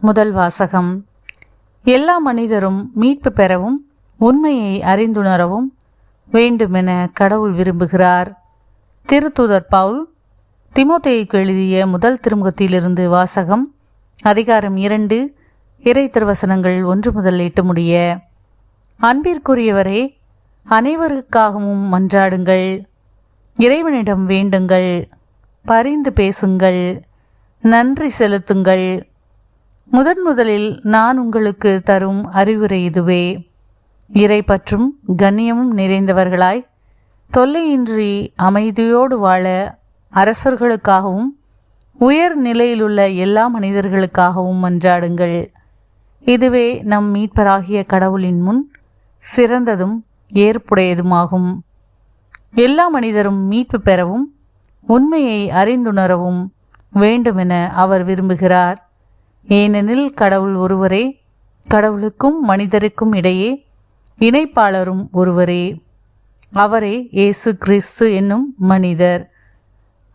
முதல் வாசகம். எல்லா மனிதரும் மீட்பு பெறவும் உண்மையை அறிந்துணரவும் வேண்டுமென கடவுள் விரும்புகிறார். திருத்தூதர் பவுல் திமோத்தேயுக்கு எழுதிய முதல் திருமுகத்திலிருந்து வாசகம் அதிகாரம் இரண்டு இறை திருவசனங்கள் ஒன்று முதல் எட்டு முடிய. அன்பிற்குரியவரே அனைவருக்காகவும் மன்றாடுங்கள். இறைவனிடம் வேண்டுங்கள். பரிந்து பேசுங்கள். நன்றி செலுத்துங்கள். முதன் முதலில் நான் உங்களுக்கு தரும் அறிவுரை இதுவே. இறை பற்றும் கண்ணியமும் நிறைந்தவர்களாய் தொல்லையின்றி அமைதியோடு வாழ அரசர்களுக்காகவும் உயர் நிலையிலுள்ள எல்லா மனிதர்களுக்காகவும் மன்றாடுங்கள். இதுவே நம் மீட்பராகிய கடவுளின் முன் சிறந்ததும் ஏற்புடையதுமாகும். எல்லா மனிதரும் மீட்பு பெறவும் உண்மையை அறிந்துணரவும் வேண்டுமென அவர் விரும்புகிறார். ஏனெனில் கடவுள் ஒருவரே கடவுளுக்கும் மனிதருக்கும் இடையே இணைப்பாளரும் ஒருவரே. அவரே இயேசு கிறிஸ்து என்னும் மனிதர்.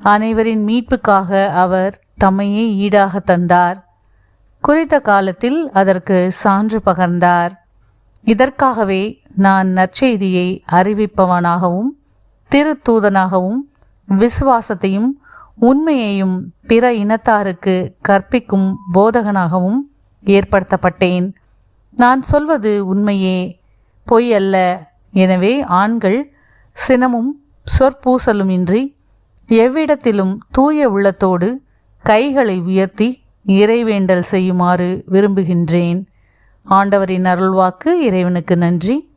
அனைவரின் மீட்புக்காக அவர் தம்மையே ஈடாக தந்தார். குறித்த காலத்தில் அதற்கு சான்று பகர்ந்தார். இதற்காகவே நான் நற்செய்தியை அறிவிப்பவனாகவும் திருத்தூதனாகவும் விசுவாசத்தையும் உண்மையையும் பிற இனத்தாருக்கு கற்பிக்கும் போதகனாகவும் ஏற்படுத்தப்பட்டேன். நான் சொல்வது உண்மையே பொய் அல்ல. எனவே ஆண்கள் சினமும் சொற்பூசலும் இன்றி எவ்விடத்திலும் தூய உள்ளத்தோடு கைகளை உயர்த்தி இறைவேண்டல் செய்யுமாறு விரும்புகின்றேன். ஆண்டவரின் அருள்வாக்கு இறைவனுக்கு நன்றி.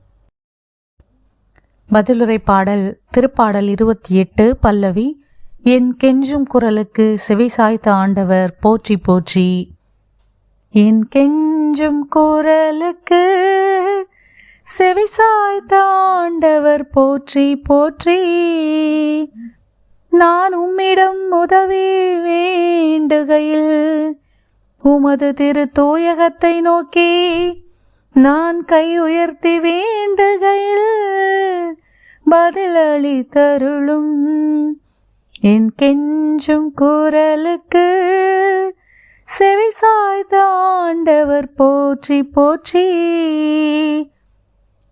பதிலுரை பாடல் திருப்பாடல் இருபத்தி எட்டு பல்லவி என் கெஞ்சும் குரலுக்கு செவி சாய்த்த ஆண்டவர் போற்றி போற்றி. என் கெஞ்சும் குரலுக்கு செவி சாய்த்த ஆண்டவர் போற்றி போற்றி. நான் உம்மிடம் உதவி வேண்டுகையில் உமது திரு தூயகத்தை நோக்கி நான் கை உயர்த்தி வேண்டுகையில் பதிலளி தருளும் என் கெஞ்சும் குரலுக்கு செவி சாய்த்த ஆண்டவர் போற்றி போற்றி.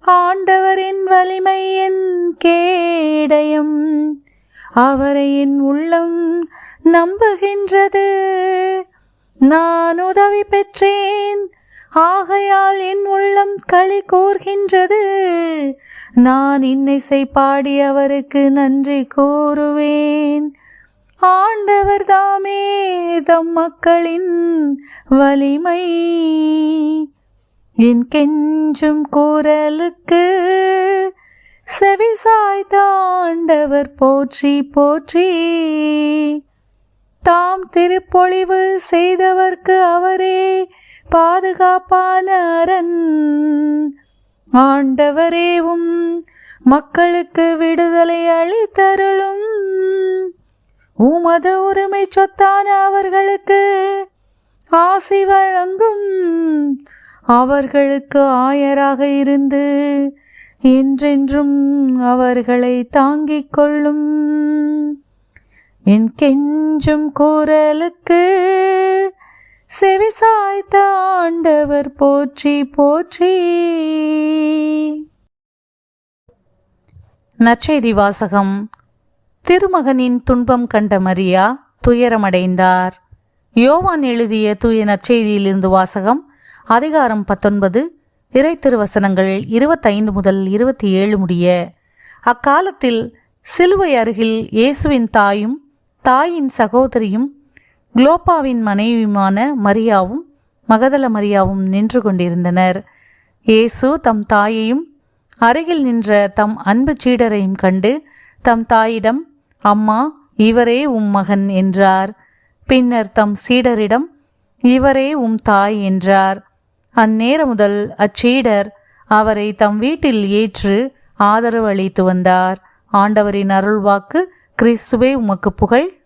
ஆண்டவரின் வலிமை என் கேடயம் அவரை என் உள்ளம் நம்புகின்றது. நான் உதவி பெற்றேன் ஆகையால் என் உள்ளம் களி கூர்கின்றது. நான் இன்னிசை பாடி அவருக்கு நன்றி கூறுவேன். ஆண்டவர் தாமே தம் மக்களின் வலிமை. என் கெஞ்சும் கூறலுக்கு செவி ஆண்டவர் போற்றி போற்றி. தாம் திருப்பொழிவு செய்தவர்க்கு அவரே பாதுகாப்பான அரண். ஆண்டவரேவும் மக்களுக்கு விடுதலை அளித்தருளும். உமது உரிமை சொத்தான அவர்களுக்கு ஆசி வழங்கும். அவர்களுக்கு ஆயராக இருந்து என்றென்றும் அவர்களை தாங்கிக் கொள்ளும். என் கெஞ்சும் குரலுக்கு செவி சாய்த்த ஆண்டவர் போற்றி போற்றி. நச்செய்தி வாசகம். திருமகனின் துன்பம் கண்ட மரியா துயரமடைந்தார். யோவான் எழுதிய தூய நற்செய்தியிலிருந்து வாசகம் அதிகாரம் பத்தொன்பது இறை திருவசனங்கள் இருபத்தைந்து முதல் இருபத்தி ஏழு முடிய. அக்காலத்தில் சிலுவை அருகில் இயேசுவின் தாயும் தாயின் சகோதரியும் குளோபாவின் மனைவியுமான மரியாவும் மகதல மரியாவும் நின்று கொண்டிருந்தனர். இயேசு தம் தாயையும் அருகில் நின்ற தம் அன்பு சீடரையும் கண்டு தம் தாயிடம் அம்மா இவரே உம் மகன் என்றார். பின்னர் தம் சீடரிடம் இவரே உம் தாய் என்றார். அந்நேரம் முதல் அச்சீடர் அவரை தம் வீட்டில் ஏற்று ஆதரவு அளித்து வந்தார். ஆண்டவரின் அருள்வாக்கு கிறிஸ்துவே உமக்கு புகழ்.